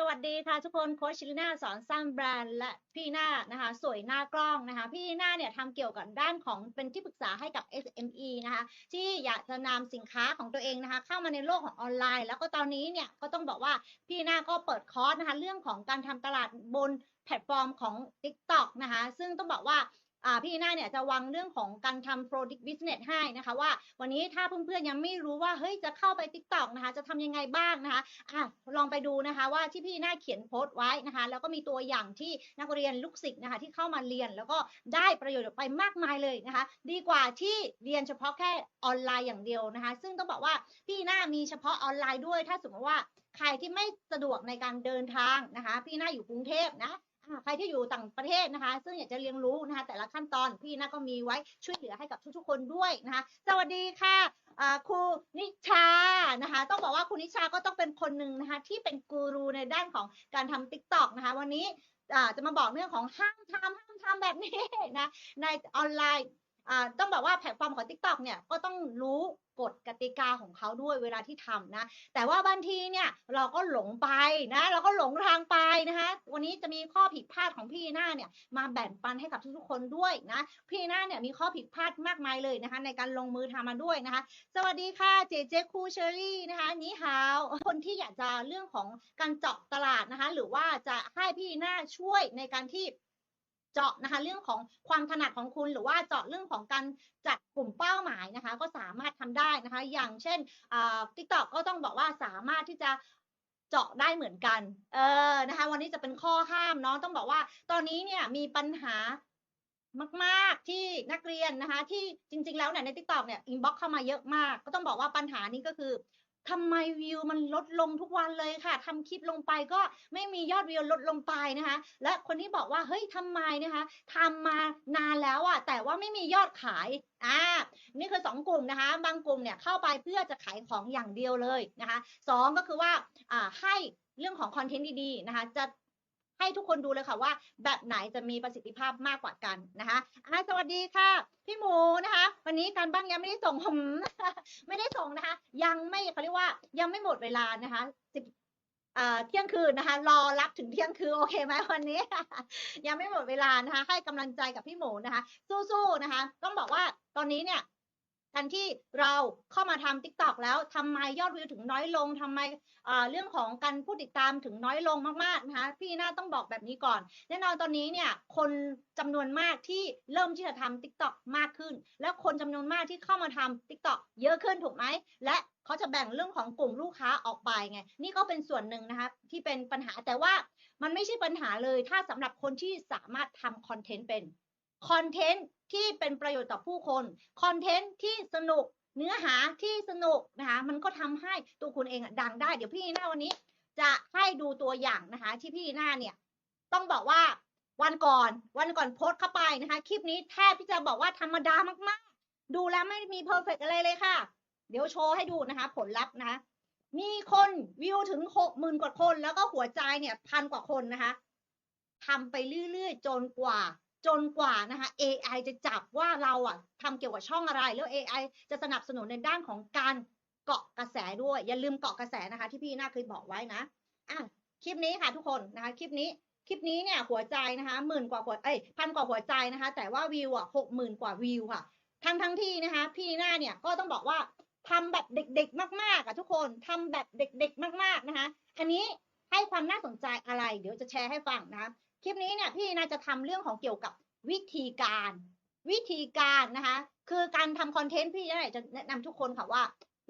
สวัสดีค่ะทุกคนโคชชิลิน่าสอนสร้างแบรนด์และพี่หน้านะคะสวยหน้ากล้องนะคะ พี่หน้าเนี่ยทำเกี่ยวกับด้านของเป็นที่ปรึกษาให้กับ SME นะคะที่อยากจะนำสินค้าของตัวเองนะคะ เข้ามาในโลกของออนไลน์ แล้วก็ตอนนี้เนี่ยก็ต้องบอกว่าพี่หน้าก็เปิดคอร์สนะคะเรื่องของการทำตลาดบนแพลตฟอร์มของ TikTok นะคะ ซึ่งต้องบอกว่า พี่หน้าเนี่ยจะวางเรื่องของการทำ product business ให้นะคะว่าวันนี้ถ้าเพื่อนๆยังไม่รู้ว่าเฮ้ยจะเข้าไป TikTok นะคะจะทำยังไงบ้างนะคะอะลองไปดูนะคะว่าที่พี่หน้าเขียนโพสต์ไว้นะคะแล้วก็มีตัวอย่างที่นักเรียนลูกศิษย์นะคะที่เข้ามาเรียนแล้วก็ได้ประโยชน์ไปมากมายเลยนะคะดีกว่าที่เรียนเฉพาะแค่ออนไลน์อย่างเดียวนะคะซึ่งต้องบอกว่าพี่หน้ามีเฉพาะออนไลน์ด้วย ถ้าสมมติว่าใครที่ไม่สะดวกในการเดินทางนะคะ พี่หน้าอยู่กรุงเทพนะ ใครที่อยู่ต่างประเทศนะคะ ซึ่งอยากจะเรียนรู้นะคะ แต่ละขั้นตอนพี่นะก็มีไว้ช่วยเหลือให้กับทุกๆ คนด้วยนะคะ สวัสดีค่ะครูนิชานะคะ ต้องบอกว่าครูนิชาก็ต้องเป็นคนหนึ่งนะคะ ที่เป็นกูรูในด้านของการทำ t ิ k t o k นะคะ วันนี้จะมาบอกเรื่องของห้ามทำห้ามทำแบบนี้นะในออนไลน์ ต้องบอกว่าแพลตฟอร์มของ TikTok เนี่ยก็ต้องรู้กฎกติกาของเขาด้วยเวลาที่ทำนะ แต่ว่าบางทีเนี่ยเราก็หลงไปนะ เราก็หลงทางไปนะคะ วันนี้จะมีข้อผิดพลาดของพี่หน้าเนี่ยมาแบ่งปันให้กับทุกๆคนด้วยนะ พี่หน้าเนี่ยมีข้อผิดพลาดมากมายเลยนะคะ ในการลงมือทำมาด้วยนะคะ สวัสดีค่ะเจเจคูเชอรี่นะคะนี่ฮาวคนที่อยากจะเรื่องของการเจาะตลาดนะคะ หรือว่าจะให้พี่หน้าช่วยในการที่ เจาะนะคะ เรื่องของความถนัดของคุณหรือว่าเจาะเรื่องของการจัดกลุ่มเป้าหมายนะคะ ก็สามารถทำได้นะคะ อย่างเช่นอ่า TikTok ก็ต้องบอกว่าสามารถที่จะเจาะได้เหมือนกัน เออ นะคะ วันนี้จะเป็นข้อห้ามเนาะ ต้องบอกว่า ตอนนี้เนี่ยมีปัญหามากๆที่นักเรียนนะคะ ที่จริงๆแล้วเนี่ยใน TikTok เนี่ยอินบ็อกเข้ามาเยอะมาก ก็ต้องบอกว่าปัญหานี้ก็คือ ทำไมวิวมันลดลงทุกวันเลยค่ะทำคลิปลงไปก็ไม่มียอดวิวลดลงไปนะคะ และคนที่บอกว่าเฮ้ยทำไมนะคะทำมานานแล้วอะแต่ว่าไม่มียอดขายอ่านี่คือสองกลุ่มนะคะ บางกลุ่มเนี่ยเข้าไปเพื่อจะขายของอย่างเดียวเลยนะคะสองก็คือว่าอ่าให้เรื่องของคอนเทนต์ดีๆนะคะจะ ให้ทุกคนดูเลยค่ะว่า แบบไหนจะมีประสิทธิภาพมากกว่ากันนะคะอ่าสวัสดีค่ะ พี่หมูนะคะ วันนี้การบ้านยังไม่ได้ส่งผมไม่ได้ส่งนะคะ ยังไม่เขาเรียกว่ายังไม่หมดเวลานะคะสิบเอ่อเที่ยงคืนนะคะ รอรับถึงเที่ยงคืนโอเคไหมวันนี้ ยังไม่หมดเวลานะคะ ให้กำลังใจกับพี่หมูนะคะ สู้ๆนะคะ ต้องบอกว่าตอนนี้เนี่ย การที่เราเข้ามาทำ TikTok แล้วทำไมยอดวิวถึงน้อยลงทำไมเรื่องของการผู้ติดตามถึงน้อยลงมากๆนะคะพี่น่าต้องบอกแบบนี้ก่อน แน่นอนตอนนี้เนี่ยคนจำนวนมากที่เริ่มที่จะทำ TikTok มากขึ้น แล้วคนจำนวนมากที่เข้ามาทำ TikTok เยอะขึ้นถูกไหมและเขาจะแบ่งเรื่องของกลุ่มลูกค้าออกไปไงนี่ก็เป็นส่วนหนึ่งนะคะที่เป็นปัญหาแต่ว่ามันไม่ใช่ปัญหาเลยถ้าสำหรับคนที่สามารถทำคอนเทนต์เป็น คอนเทนต์ที่เป็นประโยชน์ต่อผู้คน คอนเทนต์ที่สนุก เนื้อหาที่สนุกนะคะ มันก็ทำให้ตัวคุณเองดังได้ เดี๋ยวพี่หน้าวันนี้ จะให้ดูตัวอย่างนะคะ ที่พี่หน้าเนี่ย ต้องบอกว่าวันก่อน วันก่อนโพสต์เข้าไปนะคะ คลิปนี้แทบที่จะบอกว่าธรรมดามากๆ ดูแล้วไม่มีเพอร์เฟกอะไรเลยค่ะ เดี๋ยวโชว์ให้ดูนะคะ ผลลัพธ์นะ มีคนวิวถึงหกหมื่นกว่าคน แล้วก็หัวใจเนี่ยพันกว่าคนนะคะทำไปเรื่อยๆ จนกว่า จนกว่านะคะ AI จะจับว่าเราอะทำเกี่ยวกับช่องอะไร แล้ว AI จะสนับสนุนในด้านของการเกาะกระแสด้วย อย่าลืมเกาะกระแสนะคะ ที่พี่หน้าเคยบอกไว้นะอะคลิปนี้ค่ะทุกคนนะคะคลิปนี้คลิปนี้เนี่ยหัวใจนะคะหมื่นกว่าหัวเอ้ยพันกว่าหัวใจนะคะ แต่ว่าวิวอะหกหมื่นกว่าวิวค่ะทั้งทั้งที่นะคะพี่น้าเนี่ยก็ต้องบอกว่าทำแบบเด็กๆมากๆอะทุกคนทำแบบเด็กๆมากๆนะคะ อันนี้ให้ความน่าสนใจอะไร เดี๋ยวจะแชร์ให้ฟังนะคะ คลิปนี้เนี่ยพี่น่าจะทำเรื่องของเกี่ยวกับวิธีการ วิธีการนะคะ คือการทำคอนเทนต์พี่น่าจะแนะนำทุกคนค่ะว่า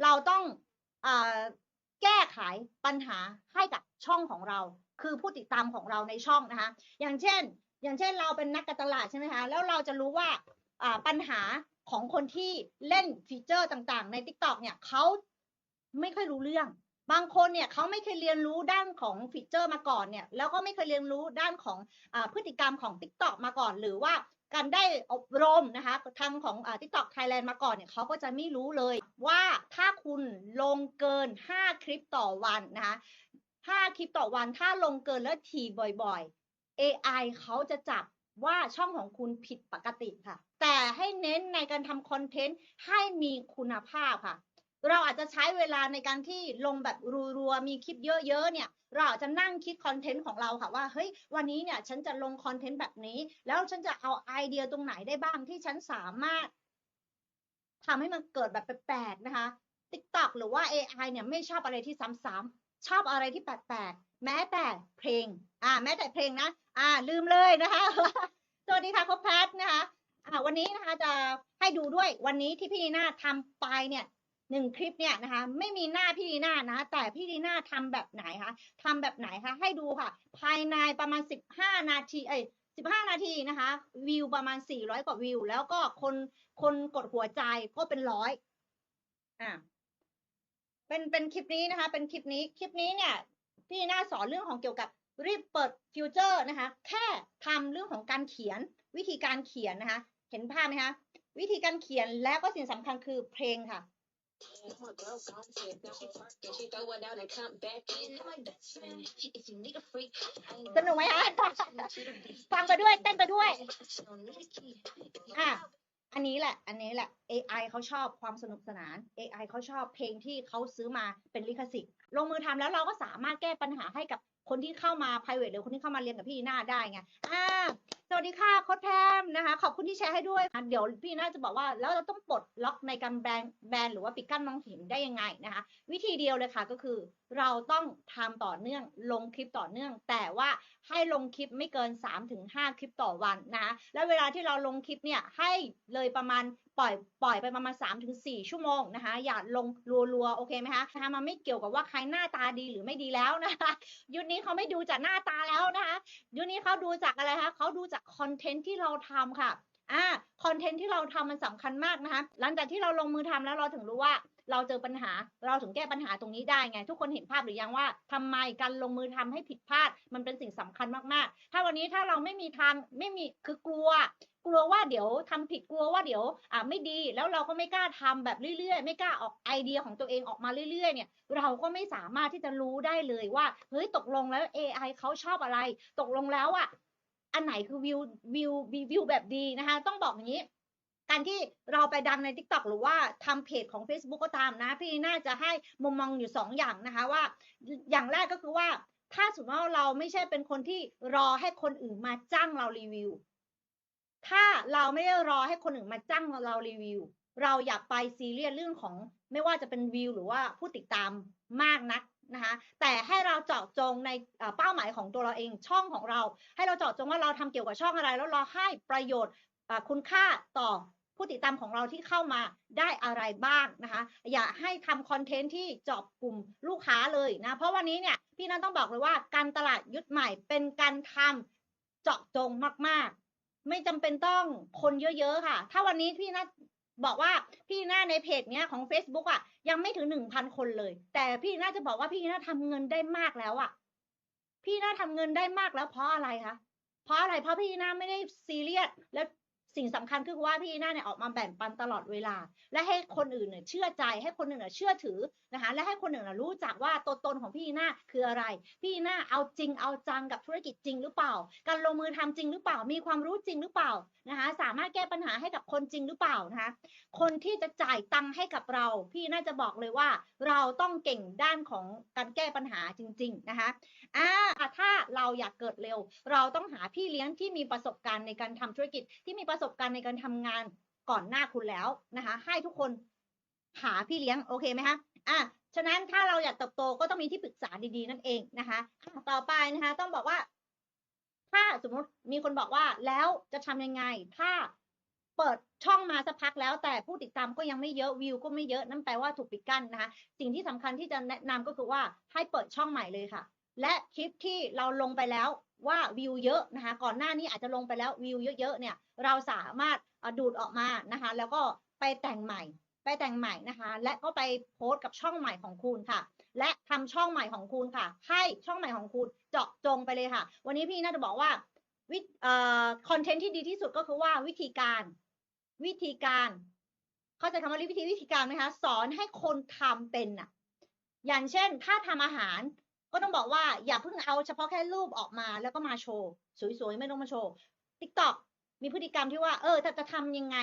เราต้องอแก้ไขปัญหาให้กับช่องของเรา คือผู้ติดตามของเราในช่องนะคะ อย่างเช่น อย่างเช่นเราเป็นนักการตลาดใช่ไหมคะแล้วเราจะรู้ว่าอ่าปัญหาของคนที่เล่นฟีเจอร์ต่างๆ ใน TikTok เนี่ยเขาไม่ค่อยรู้เรื่อง บางคนเนี่ยเขาไม่เคยเรียนรู้ด้านของฟีเจอร์มาก่อนเนี่ยแล้วก็ไม่เคยเรียนรู้ด้านของอพฤติกรรมของ TikTok มาก่อน หรือว่าการได้อบรมนะคะทางของอ่า TikTok Thailand มาก่อนเนี่ยเขาก็จะไม่รู้เลยว่าถ้าคุณลงเกิน 5 คลิปต่อวันนะคะ5คลิปต่อวันถ้าลงเกินแล้วทีบ่อยๆ AI เขาจะจับว่าช่องของคุณผิดปกติค่ะ แต่ให้เน้นในการทำคอนเทนต์ให้มีคุณภาพค่ะ เราอาจจะใช้เวลาในการที่ลงแบบรัวๆ มีคลิปเยอะๆ เนี่ย เราอาจจะนั่งคิดคอนเทนต์ของเราค่ะว่า เฮ้ย วันนี้เนี่ย ฉันจะลงคอนเทนต์แบบนี้ แล้วฉันจะเอาไอเดียตรงไหนได้บ้างที่ฉันสามารถทำให้มันเกิดแบบแปลกๆ นะคะ TikTok หรือว่า AI เนี่ยไม่ชอบอะไรที่ซ้ำๆ ชอบอะไรที่แปลกๆ แม้แต่เพลง อ่า แม้แต่เพลงนะ อ่า ลืมเลยนะคะ สวัสดีค่ะคบแพทนะคะ อ่า วันนี้นะคะจะให้ดูด้วย วันนี้ที่พี่ลีน่าทำไปเนี่ย หนึ่งคลิปเนี่ยนะคะไม่มีหน้าพี่ลีน่านะแต่พี่ลีน่าทำแบบไหนคะทำแบบไหนคะให้ดูค่ะ ภายในประมาณสิบห้านาทีเอ้ยสิบห้านาทีนะคะ วิวประมาณสี่ร้อยกว่าวิว แล้วก็คนคนกดหัวใจก็เป็นร้อยอ่าเป็นเป็นคลิปนี้นะคะ เป็นคลิปนี้คลิปนี้เนี่ยพี่น่าสอนเรื่องของเกี่ยวกับรีบเปิดฟิวเจอร์นะคะ แค่ทำเรื่องของการเขียนวิธีการเขียนนะคะ เห็นภาพไหมคะวิธีการเขียนแล้วก็สิ่งสำคัญคือเพลงค่ะ My girl gone tip, now she twerking, she throw it out and come back in. My best friend, if you need a freak, I สนุกไหมคะฟังไปด้วยเต้นไปด้วย อะ อันนี้แหละ อันนี้แหละ AI เขาชอบความสนุกสนาน AI เขาชอบเพลงที่เขาซื้อมาเป็นลิขสิทธิ์ ลงมือทำแล้วเราก็สามารถแก้ปัญหาให้กับคนที่เข้ามา private หรือคนที่เข้ามาเรียนกับพี่หน้าได้ไง อ่า สวัสดีค่ะโค้ดแพมนะคะ ขอบคุณที่แชร์ให้ด้วยเดี๋ยวพี่น่าจะบอกว่าแล้วเราต้องปลดล็อกในการแบนแบนหรือว่าปิดกั้นมองเห็นได้ยังไงนะคะ วิธีเดียวเลยค่ะก็คือ เราต้องทำต่อเนื่องลงคลิปต่อเนื่อง แต่ว่าให้ลงคลิปไม่เกิน 3-5 คลิปต่อวันนะคะแล้วเวลาที่เราลงคลิปเนี่ยให้เลยประมาณ ปล่อยปล่อยไปประมาณ3-4ชั่วโมงนะคะอย่าลงรัวๆโอเคไหมคะนะคะมันไม่เกี่ยวกับว่าใครหน้าตาดีหรือไม่ดีแล้วนะคะยุคนี้เขาไม่ดูจากหน้าตาแล้วนะคะยุคนี้เขาดูจากอะไรคะเขาดูจากคอนเทนต์ที่เราทำค่ะอ่าคอนเทนต์ที่เราทำมันสำคัญมากนะคะหลังจากที่เราลงมือทำแล้วเราถึงรู้ว่าเราเจอปัญหาเราถึงแก้ปัญหาตรงนี้ได้ไง ทุกคนเห็นภาพหรือยังว่าทำไมการลงมือทำให้ผิดพลาด มันเป็นสิ่งสำคัญมากๆ ถ้าวันนี้ถ้าเราไม่มีทางไม่มีคือกลัว กลัวว่าเดี๋ยวทำผิดกลัวว่าเดี๋ยวอ่าไม่ดีแล้วเราก็ไม่กล้าทำแบบเรื่อยๆ ไม่กล้าออกไอเดียของตัวเองออกมาเรื่อยๆเนี่ยเราก็ไม่สามารถที่จะรู้ได้เลยว่าเฮ้ยตกลงแล้ว AI เขาชอบอะไร ตกลงแล้วอะอันไหนคือวิววิววิววิวแบบดีนะคะต้องบอกอย่างนี้การที่เราไปดังใน TikTok หรือว่าทำเพจของ Facebook ก็ตามนะ พี่น่าจะให้มุมมองอยู่สองอย่างนะคะว่า อย่างแรกก็คือว่า ถ้าสมมติว่าเราไม่ใช่เป็นคนที่รอให้คนอื่นมาจ้างเรารีวิว ถ้าเราไม่ได้รอให้คนอื่นมาจ้างเรารีวิว เราอย่าไปซีเรียสเรื่องของไม่ว่าจะเป็นวิวหรือว่าผู้ติดตามมากนักนะคะแต่ให้เราเจาะจงในเป้าหมายของตัวเราเองช่องของเรา ให้เราเจาะจงว่าเราทำเกี่ยวกับช่องอะไร แล้วเราให้ประโยชน์คุณค่าต่อผู้ติดตามของเราที่เข้ามาได้อะไรบ้างนะคะอย่าให้ทำคอนเทนต์ที่เจาะกลุ่มลูกค้าเลยนะเพราะวันนี้เนี่ยพี่นันต้องบอกเลยว่าการตลาดยุคใหม่เป็นการทำเจาะจงมากๆ ไม่จำเป็นต้องคนเยอะ ๆ ค่ะ ถ้าวันนี้พี่นะบอกว่าพี่หน้าในเพจเนี้ยของ Facebook อะ ยังไม่ถึงหนึ่งพันคนเลย แต่พี่น่าจะบอกว่าพี่น่าทำเงินได้มากแล้วอะ พี่น่าทำเงินได้มากแล้วเพราะอะไรคะเพราะอะไรเพราะพี่น่าไม่ได้ซีเรียสแล้ว สิ่งสำคัญคือว่าพี่น่าเนี่ยออกมาแบ่งปันตลอดเวลา และให้คนอื่นเนี่ยเชื่อใจให้คนอื่นเนี่ยเชื่อถือนะคะและให้คนอื่นน่ะรู้จักว่าตัวตนของพี่น่าคืออะไร พี่น่าเอาจริงเอาจังกับธุรกิจจริงหรือเปล่า การลงมือทำจริงหรือเปล่า มีความรู้จริงหรือเปล่านะคะสามารถแก้ปัญหาให้กับคนจริงหรือเปล่านะคะคนที่จะจ่ายตังค์ให้กับเรา พี่น่าจะบอกเลยว่า เราต้องเก่งด้านของการแก้ปัญหาจริง ๆนะคะอ่าถ้าเราอยากเกิดเร็ว เราต้องหาพี่เลี้ยงที่มีประสบการณ์ในการทำธุรกิจที่มีประสบการณ์ในการทำงานก่อนหน้าคุณแล้วนะคะ ให้ทุกคนหาพี่เลี้ยงโอเคไหมคะอะฉะนั้นถ้าเราอยากเติบโตก็ต้องมีที่ปรึกษาดีๆนั่นเองนะคะอะต่อไปนะคะ ต้องบอกว่า ถ้าสมมติมีคนบอกว่าแล้วจะทำยังไง ถ้าเปิดช่องมาสักพักแล้ว แต่ผู้ติดตามก็ยังไม่เยอะวิวก็ไม่เยอะนั่นแปลว่าถูกปิดกั้นนะคะ สิ่งที่สำคัญที่จะแนะนำก็คือว่าให้เปิดช่องใหม่เลยค่ะ และคลิปที่เราลงไปแล้วว่าวิวเยอะนะคะ ก่อนหน้านี้อาจจะลงไปแล้ววิวเยอะๆเนี่ย เราสามารถดูดออกมานะคะ แล้วก็ไปแต่งใหม่ ไปแต่งใหม่นะคะ และก็ไปโพสต์กับช่องใหม่ของคุณค่ะ และทำช่องใหม่ของคุณค่ะ ให้ช่องใหม่ของคุณเจาะจงไปเลยค่ะ วันนี้พี่น่าจะบอกว่าวิเอ่อคอนเทนต์ที่ดีที่สุดก็คือว่าวิธีการวิธีการ เข้าใจคำว่าวิธีวิธีการไหมคะ สอนให้คนทำเป็นน่ะอย่างเช่น ถ้าทำอาหาร ก็ต้องบอกว่าอย่าเพิ่งเอาเฉพาะแค่รูปออกมาแล้วก็มาโชว์ สวยๆ ไม่ต้องมาโชว์ TikTok มีพฤติกรรมที่ว่า เออถ้าจะทำยังไง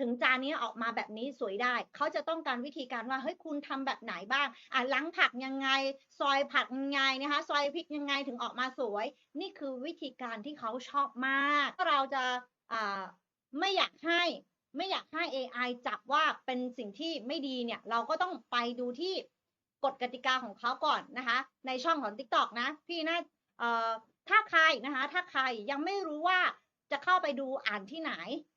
ถึงจานนี้ออกมาแบบนี้สวยได้ เขาจะต้องการวิธีการว่าเฮ้ยคุณทำแบบไหนบ้าง อะล้างผักยังไง ซอยผักยังไงนะคะ ซอยพริกยังไงถึงออกมาสวย นี่คือวิธีการที่เขาชอบมากเราจะอ่าไม่อยากให้ไม่อยากให้ AI จับว่าเป็นสิ่งที่ไม่ดีเนี่ย เราก็ต้องไปดูที่ กฎกติกาของเขาก่อนนะคะ ในช่องของ TikTok นะ พี่นะเอ่อถ้าใครนะคะ ถ้าใครยังไม่รู้ว่าจะเข้าไปดูอ่านที่ไหน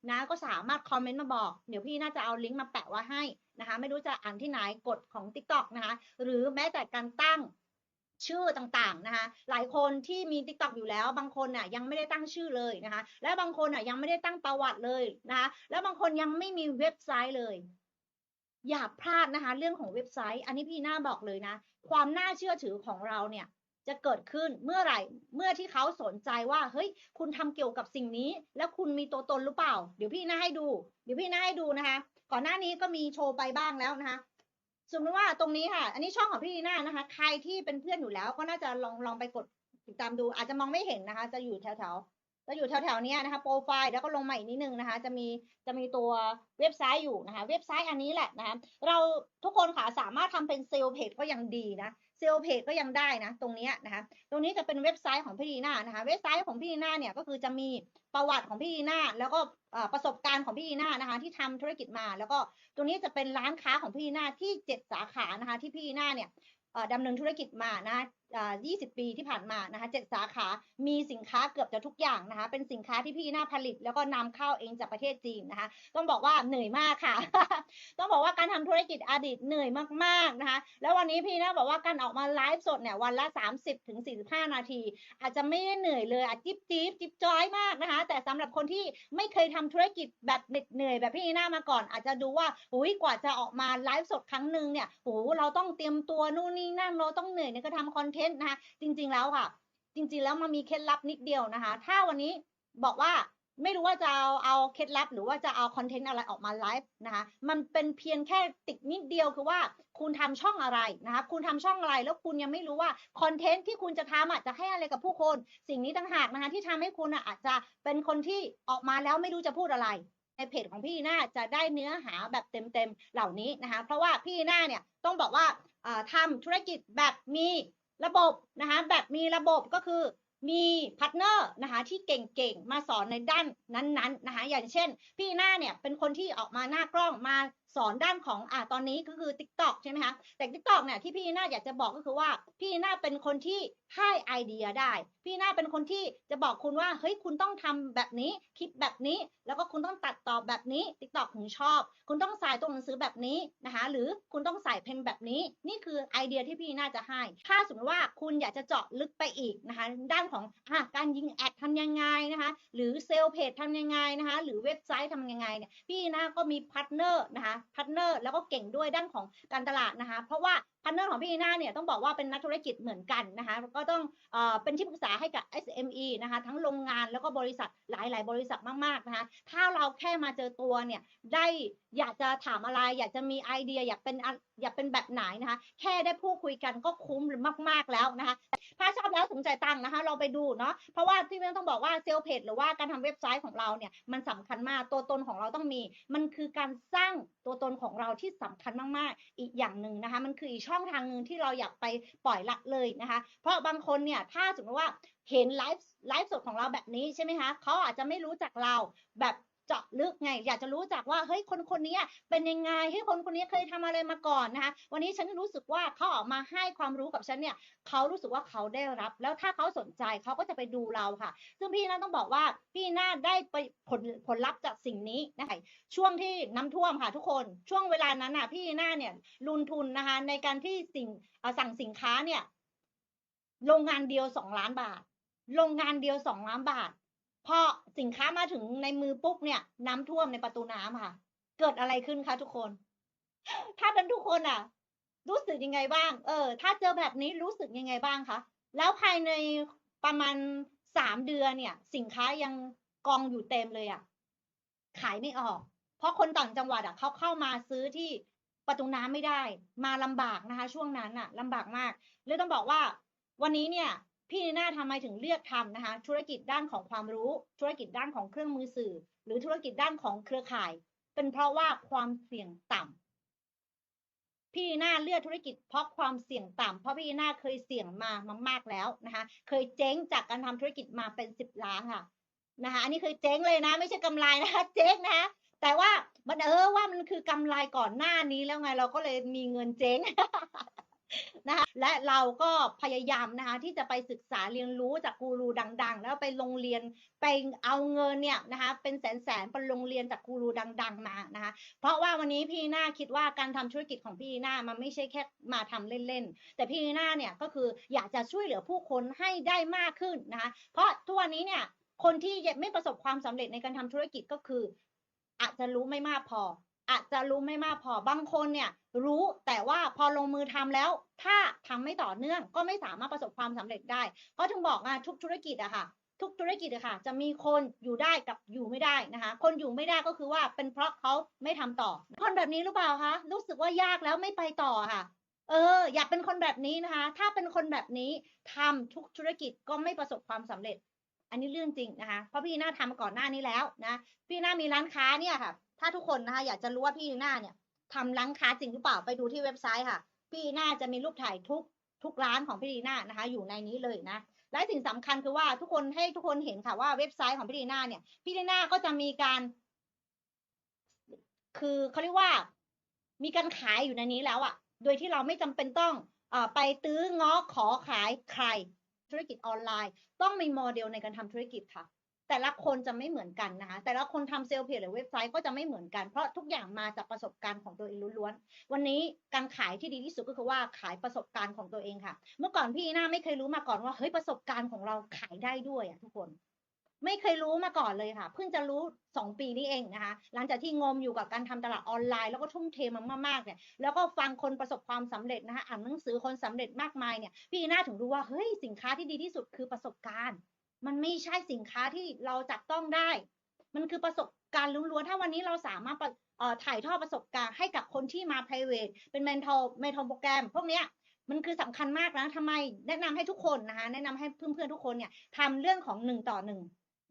นะ ก็สามารถคอมเมนต์มาบอก เดี๋ยวพี่น่าจะเอาลิงก์มาแปะไว้ให้นะคะ ไม่รู้จะอ่านที่ไหนกฎของ TikTok นะคะ หรือแม้แต่การตั้งชื่อต่างๆนะคะ หลายคนที่มี TikTok อยู่แล้ว บางคนน่ะยังไม่ได้ตั้งชื่อเลยนะคะ และบางคนน่ะยังไม่ได้ตั้งประวัติเลยนะคะ แล้วบางคนยังไม่มีเว็บไซต์เลย อย่าพลาดนะคะ เรื่องของเว็บไซต์ อันนี้พี่หน้าบอกเลยนะ ความน่าเชื่อถือของเราเนี่ยจะเกิดขึ้นเมื่อไหร่เมื่อที่เขาสนใจว่าเฮ้ย คุณทำเกี่ยวกับสิ่งนี้ แล้วคุณมีตัวตนหรือเปล่า เดี๋ยวพี่หน้าให้ดู เดี๋ยวพี่หน้าให้ดูนะคะ ก่อนหน้านี้ก็มีโชว์ไปบ้างแล้วนะคะสมมติว่าตรงนี้ค่ะ อันนี้ช่องของพี่ลีน่านะคะ ใครที่เป็นเพื่อนอยู่แล้วก็น่าจะลองลองไปกดติดตามดู อาจจะมองไม่เห็นนะคะ จะอยู่แถวแถวๆ จะอยู่แถวๆนี้นะคะโปรไฟล์แล้วก็ลงมาอีกนิดนึงนะคะ จะมีจะมีตัวเว็บไซต์อยู่นะคะ เว็บไซต์อันนี้แหละนะคะเราทุกคนค่ะสามารถทำเป็นเซลล์เพจก็ยังดีนะเซลล์เพจก็ยังได้นะ ตรงนี้นะคะ ตรงนี้จะเป็นเว็บไซต์ของพี่ลีน่านะคะ เว็บไซต์ของพี่ลีน่าเนี่ยก็คือจะมีประวัติของพี่ลีน่าแล้วก็ประสบการณ์ของพี่ลีน่านะคะ ที่ทำธุรกิจมา แล้วก็ตรงนี้จะเป็นร้านค้าของพี่ลีน่าที่เจ็ดสาขานะคะ ที่พี่ลีน่าเนี่ย ดำเนินธุรกิจมานะ20 ปีที่ผ่านมานะคะเจ็ดสาขา มีสินค้าเกือบจะทุกอย่างนะคะ เป็นสินค้าที่พี่น่าผลิต แล้วก็นำเข้าเองจากประเทศจีนนะคะ ต้องบอกว่าเหนื่อยมากค่ะ ต้องบอกว่าการทำธุรกิจอดีตเหนื่อยมากๆนะคะแล้ววันนี้พี่นะบอกว่าการออกมาไลฟ์สดเนี่ยวันละ 30ถึง45 นาที อาจจะไม่เหนื่อยเลยอาจจิ๊บจิ๊บจิ๊บจอยมากนะคะ แต่สำหรับคนที่ไม่เคยทำธุรกิจแบบเหนื่อยแบบพี่นีน่ามาก่อน อาจจะดูว่าอุ้ยกว่าจะออกมาไลฟ์สดครั้งหนึ่งเนี่ยโอ้เราต้องเตรียมตัวนู่นนี่นั่นเราต้องเหนื่อยในการทำคอนเทนต์นะคะจริง ๆแล้วค่ะ จริง ๆ แล้วมันมีเคล็ดลับนิดเดียวนะคะ ถ้าวันนี้บอกว่า ไม่รู้ว่าจะเอาเอาเคล็ดลับ หรือว่าจะเอาคอนเทนต์อะไรออกมาไลฟ์นะคะมันเป็นเพียงแค่ติดนิดเดียวคือว่าคุณทำช่องอะไรนะคะคุณทำช่องอะไรแล้วคุณยังไม่รู้ว่าคอนเทนต์ที่คุณจะทำอะจะให้อะไรกับผู้คน สิ่งนี้ต่างหากนะคะที่ทำให้คุณอะอาจจะเป็นคนที่ออกมาแล้วไม่รู้จะพูดอะไรในเพจของพี่หน้าจะได้เนื้อหาแบบเต็มๆเหล่านี้นะคะ เพราะว่าพี่หน้าเนี่ยต้องบอกว่าอ่าทำธุรกิจแบบมีระบบนะคะแบบมีระบบก็คือ มีพาร์ทเนอร์นะคะที่เก่งๆ มาสอนในด้านนั้นๆนะคะอย่างเช่น พี่หน้าเนี่ยเป็นคนที่ออกมาหน้ากล้องมา สอนด้านของอ่าตอนนี้ก็คือ TikTok ใช่ไหมคะแต่ TikTok เนี่ยที่พี่น้าอยากจะบอกก็คือว่า พี่น้าเป็นคนที่ให้ไอเดียได้ พี่น้าเป็นคนที่จะบอกคุณว่าเฮ้ยคุณต้องทำแบบนี้คลิปแบบนี้ แล้วก็คุณต้องตัดต่อแบบนี้ TikTok ถึงชอบ คุณต้องใส่ตัวหนังสือแบบนี้นะคะหรือคุณต้องใส่เพนแบบนี้ นี่คือไอเดียที่พี่น่าจะให้ ถ้าสมมติว่าคุณอยากจะเจาะลึกไปอีกนะคะด้านของอะการยิงแอดทำยังไงนะคะหรือเซลล์เพจทำยังไงนะคะหรือเว็บไซต์ทำยังไงเนี่ยพี่น่าก็มีพาร์ทเนอร์นะคะพาร์ทเนอร์แล้วก็เก่งด้วยด้านของการตลาดนะคะ เพราะว่า พาร์ทเนอร์ของพี่น่าเนี่ยต้องบอกว่าเป็นนักธุรกิจเหมือนกันนะคะก็ต้องเอ่อเป็นที่ปรึกษาให้กับ SME นะคะทั้งโรงงานแล้วก็บริษัทหลาย ๆ บริษัทมากๆนะคะถ้าเราแค่มาเจอตัวเนี่ยได้อยากจะถามอะไร อยากจะมีไอเดียอยากเป็นอยากเป็นแบบไหนนะคะแค่ได้พูดคุยกันก็คุ้มมาก ๆ แล้วนะคะถ้าชอบแล้วสนใจตังนะคะเราไปดูเนาะเพราะว่าที่เรื่องต้องบอกว่าเซลล์เพจหรือว่าการทำเว็บไซต์ของเราเนี่ยมันสำคัญมากตัวตนของเราต้องมี มันคือการสร้างตัวตนของเราที่สำคัญมาก ๆ อีกอย่างหนึ่งนะคะมันคืออีกช่อง่องทางหนึ่งที่เราอยากไปปล่อยละเลยนะคะ เพราะบางคนเนี่ยถ้าสมมติว่าเห็นไลฟ์ไลฟ์สดของเราแบบนี้ใช่ไหมคะเขาอาจจะไม่รู้จักเราแบบ เจาะลึกไง อยากจะรู้จักว่าเฮ้ยคนคนนี้เป็นยังไงเฮ้ยคนคนนี้เคยทำอะไรมาก่อนนะคะ วันนี้ฉันรู้สึกว่าเขาออกมาให้ความรู้กับฉันเนี่ยเขารู้สึกว่าเขาได้รับ แล้วถ้าเขาสนใจเขาก็จะไปดูเราค่ะ ซึ่งพี่น่าต้องบอกว่าพี่น่าได้ไปผลผลลัพธ์จากสิ่งนี้นะคะช่วงที่น้ำท่วมค่ะทุกคนช่วงเวลานั้นน่ะพี่น่าเนี่ยลงทุนนะคะในการที่สิ่งสั่งสินค้าเนี่ยโรงงานเดียวสองล้านบาท โรงงานเดียวสองล้านบาท พอสินค้ามาถึงในมือปุ๊บเนี่ย น้ำท่วมในประตูน้ำค่ะ เกิดอะไรขึ้นคะทุกคน ถ้าเป็นทุกคนอะ รู้สึกยังไงบ้าง เออ ถ้าเจอแบบนี้รู้สึกยังไงบ้างคะแล้วภายในประมาณสามเดือนเนี่ย สินค้ายังกองอยู่เต็มเลยอะ ขายไม่ออก เพราะคนต่างจังหวัดอะเขาเข้ามาซื้อที่ประตูน้ำไม่ได้ มาลำบากนะคะ ช่วงนั้นอะลำบากมากเลยต้องบอกว่า วันนี้เนี่ย พี่นีน่าทำไมถึงเลือกทำนะคะ ธุรกิจด้านของความรู้ ธุรกิจด้านของเครื่องมือสื่อ หรือธุรกิจด้านของเครือข่าย เป็นเพราะว่าความเสี่ยงต่ำพี่ลีน่าเลือกธุรกิจเพราะความเสี่ยงต่ำเพราะพี่ลีน่าเคยเสี่ยงมามากๆแล้วนะคะ เคยเจ๊งจากการทำธุรกิจมาเป็นสิบล้านค่ะนะคะ อันนี้คือเจ๊งเลยนะ ไม่ใช่กำไรนะคะ เจ๊งนะคะแต่ว่ามันเออว่ามันคือกำไรก่อนหน้านี้แล้วไงเราก็เลยมีเงินเจ๊ง นะคะและเราก็พยายามนะคะที่จะไปศึกษาเรียนรู้จากกูรูดัง ๆ แล้วไปโรงเรียนไปเอาเงินเนี่ยนะคะเป็นแสนๆไปโรงเรียนจากกูรูดัง ๆ มานะคะเพราะว่าวันนี้พี่หน้าคิดว่าการทำธุรกิจของพี่หน้ามันไม่ใช่แค่มาทำเล่นๆแต่พี่หน้าเนี่ยก็คืออยากจะช่วยเหลือผู้คนให้ได้มากขึ้นนะคะเพราะทุกวันนี้เนี่ยคนที่ไม่ประสบความสำเร็จในการทำธุรกิจก็คือ อาจจะรู้ไม่มากพอ อาจจะรู้ไม่มากพอบางคนเนี่ยรู้แต่ว่าพอลงมือทำแล้ว ถ้าทำไม่ต่อเนื่องก็ไม่สามารถประสบความสำเร็จได้ก็ถึงบอกว่าทุกธุรกิจอะค่ะ ทุกธุรกิจอะค่ะ จะมีคนอยู่ได้กับอยู่ไม่ได้นะคะ คนอยู่ไม่ได้ก็คือว่าเป็นเพราะเขาไม่ทำต่อ คนแบบนี้หรือเปล่าคะรู้สึกว่ายากแล้วไม่ไปต่อค่ะ เออ อยากเป็นคนแบบนี้นะคะ ถ้าเป็นคนแบบนี้ทำทุกธุรกิจก็ไม่ประสบความสำเร็จ อันนี้เรื่องจริงนะคะเพราะพี่หน้าทำมาก่อนหน้านี้แล้วนะพี่หน้ามีร้านค้าเนี่ยค่ะ ถ้าทุกคนนะคะอยากจะรู้ว่าพี่หน้าเนี่ยทำร้านค้าจริงหรือเปล่าไปดูที่เว็บไซต์ค่ะ พี่หน้าจะมีรูปถ่ายทุกทุกร้านของพี่ดีน่านะคะ อยู่ในนี้เลยนะและสิ่งสำคัญคือว่าทุกคนให้ทุกคนเห็นค่ะว่าเว็บไซต์ของพี่ดีน่าเนี่ยพี่ดีน่าก็จะมีการ คือเขาเรียกว่า มีการขายอยู่ในนี้แล้วอะ่ะโดยที่เราไม่จำเป็นต้องอไปตื้อง้อขอขายใคร ธุรกิจออนไลน์ ต้องมีโมเดลในการทำธุรกิจค่ะ แต่ละคนจะไม่เหมือนกันนะคะ แต่ละคนทำเซลล์เพจหรือเว็บไซต์ก็จะไม่เหมือนกัน เพราะทุกอย่างมาจากประสบการณ์ของตัวเองล้วนๆ วันนี้การขายที่ดีที่สุดก็คือว่าขายประสบการณ์ของตัวเองค่ะ เมื่อก่อนพี่หน้าไม่เคยรู้มาก่อนว่าเฮ้ยประสบการณ์ของเราขายได้ด้วยอะทุกคน ไม่เคยรู้มาก่อนเลยค่ะ เพิ่งจะรู้สองปีนี้เองนะคะ หลังจากที่งมอยู่กับการทำตลาดออนไลน์แล้วก็ทุ่มเทมามากๆเนี่ย แล้วก็ฟังคนประสบความสำเร็จนะคะ อ่านหนังสือคนสำเร็จมากมายเนี่ย พี่หน้าถึงรู้ว่าเฮ้ยสินค้าที่ดีที่สุดคือประสบการณ์ มันไม่ใช่สินค้าที่เราจับต้องได้ มันคือประสบการณ์ล้วนๆ ถ้าวันนี้เราสามารถถ่ายทอดประสบการณ์ให้กับคนที่มา private เป็น mentor mentor โปรแกรม พวกเนี้ยมันคือสำคัญมากนะทำไมแนะนำให้ทุกคนนะคะ แนะนำให้เพื่อนๆทุกคนเนี่ยทำเรื่องของหนึ่งต่อหนึ่ง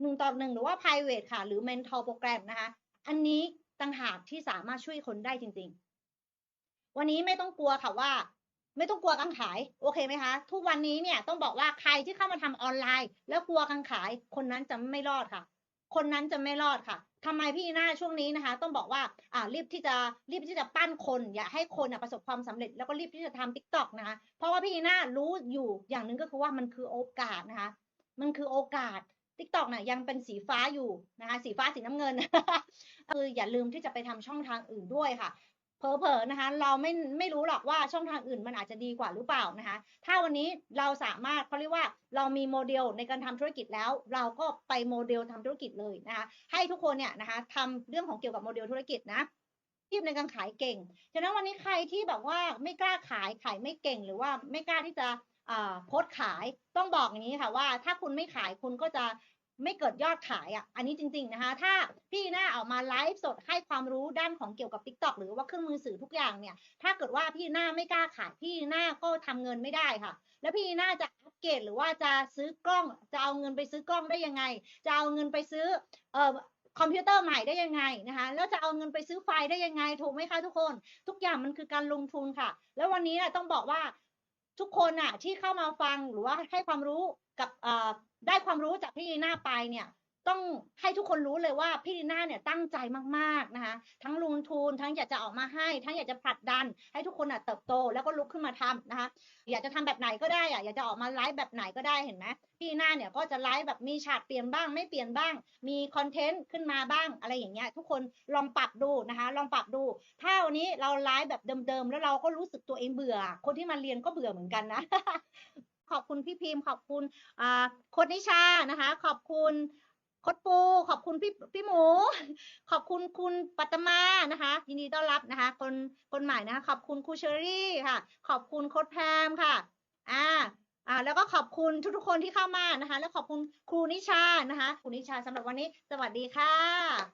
หนึ่งต่อหนึ่งหรือว่า private ค่ะ หรือ mentor โปรแกรมนะคะ อันนี้ต่างหากที่สามารถช่วยคนได้จริง ๆ วันนี้ไม่ต้องกลัวค่ะว่า ไม่ต้องกลัวการขายโอเคไหมคะทุกวันนี้เนี่ยต้องบอกว่าใครที่เข้ามาทำออนไลน์ แล้วกลัวการขาย คนนั้นจะไม่รอดค่ะ คนนั้นจะไม่รอดค่ะทำไมพี่หน้าช่วงนี้นะคะ ต้องบอกว่าอ่ารีบที่จะรีบที่จะปั้นคน อย่าให้คนอะประสบความสำเร็จแล้วก็รีบที่จะทำทิกตอกนะคะเพราะว่าพี่หน้ารู้อยู่อย่างหนึ่งก็คือว่ามันคือโอกาสนะคะ มันคือโอกาสทิกตอกน่ะยังเป็นสีฟ้าอยู่นะคะสีฟ้าสีน้ำเงินคืออย่าลืมที่จะไปทำช่องทางอื่นด้วยค่ะ เผลอๆนะคะ เราไม่ไม่รู้หรอกว่าช่องทางอื่นมันอาจจะดีกว่าหรือเปล่านะคะ ถ้าวันนี้เราสามารถเขาเรียกว่าเรามีโมเดลในการทำธุรกิจแล้ว เราก็ไปโมเดลทำธุรกิจเลยนะคะ ให้ทุกคนเนี่ยนะคะทำเรื่องของเกี่ยวกับโมเดลธุรกิจนะทีมในการขายเก่งฉะนั้นวันนี้ใครที่แบบว่าไม่กล้าขายขายไม่เก่ง หรือว่าไม่กล้าที่จะอ่าโพสขายต้องบอกอย่างนี้ค่ะว่าถ้าคุณไม่ขายคุณก็จะ ไม่เกิดยอดขายอะ อันนี้จริง ๆนะคะ ถ้าพี่หน้าออกมาไลฟ์สดให้ความรู้ด้านของเกี่ยวกับ Tik t o อกหรือว่าเครื่องมือสื่อทุกอย่างเนี่ย ถ้าเกิดว่าพี่หน้าไม่กล้าขาย พี่หน้าก็ทำเงินไม่ได้ค่ะ แล้วพี่หน้าจะอัปเกรดหรือว่าจะซื้อกล้อง จะเอาเงินไปซื้อกล้องได้ยังไง จะเอาเงินไปซื้อเอ่อคอมพิวเตอร์ใหม่ได้ยังไงนะคะ แล้วจะเอาเงินไปซื้อไฟล์ได้ยังไง ถูกไหมคะทุกคน ทุกอย่างมันคือการลงทุนค่ะ แล้ววันนี้นะต้องบอกว่าทุกคนอะที่เข้ามาฟังหรือว่าให้ความรู้กับเอ่อ ได้ความรู้จากพี่ลีน่าไปเนี่ยต้องให้ทุกคนรู้เลยว่าพี่ลีน่าเนี่ยตั้งใจมากๆนะคะทั้งลงทุนทั้งอยากจะออกมาให้ ทั้งอยากจะผลักดัน ให้ทุกคนอะเติบโตแล้วก็ลุกขึ้นมาทำนะคะอยากจะทำแบบไหนก็ได้อะอยากจะออกมาไลฟ์แบบไหนก็ได้เห็นไหมพี่ลีน่าเนี่ยก็จะไลฟ์แบบมีฉากเปลี่ยนบ้าง ไม่เปลี่ยนบ้าง มีคอนเทนต์ขึ้นมาบ้างอะไรอย่างเงี้ยทุกคนลองปรับดูนะคะลองปรับดู ถ้าวันนี้เราไลฟ์แบบเดิมๆแล้วเราก็รู้สึกตัวเองเบื่อ คนที่มาเรียนก็เบื่อเหมือนกันนะ ขอบคุณพี่พิมพ์ขอบคุณโคดนิชานะคะ ขอบคุณโคดปู ขอบคุณพี่พี่หมู ขอบคุณคุณปัตมานะคะ ยินดีต้อนรับนะคะ คนคนใหม่นะคะขอบคุณครูเชอรี่ค่ะ ขอบคุณโคดแพมค่ะอ่าอ่าแล้วก็ขอบคุณทุกๆคนที่เข้ามานะคะ แล้วขอบคุณครูนิชานะคะครูนิชาสำหรับวันนี้ สวัสดีค่ะ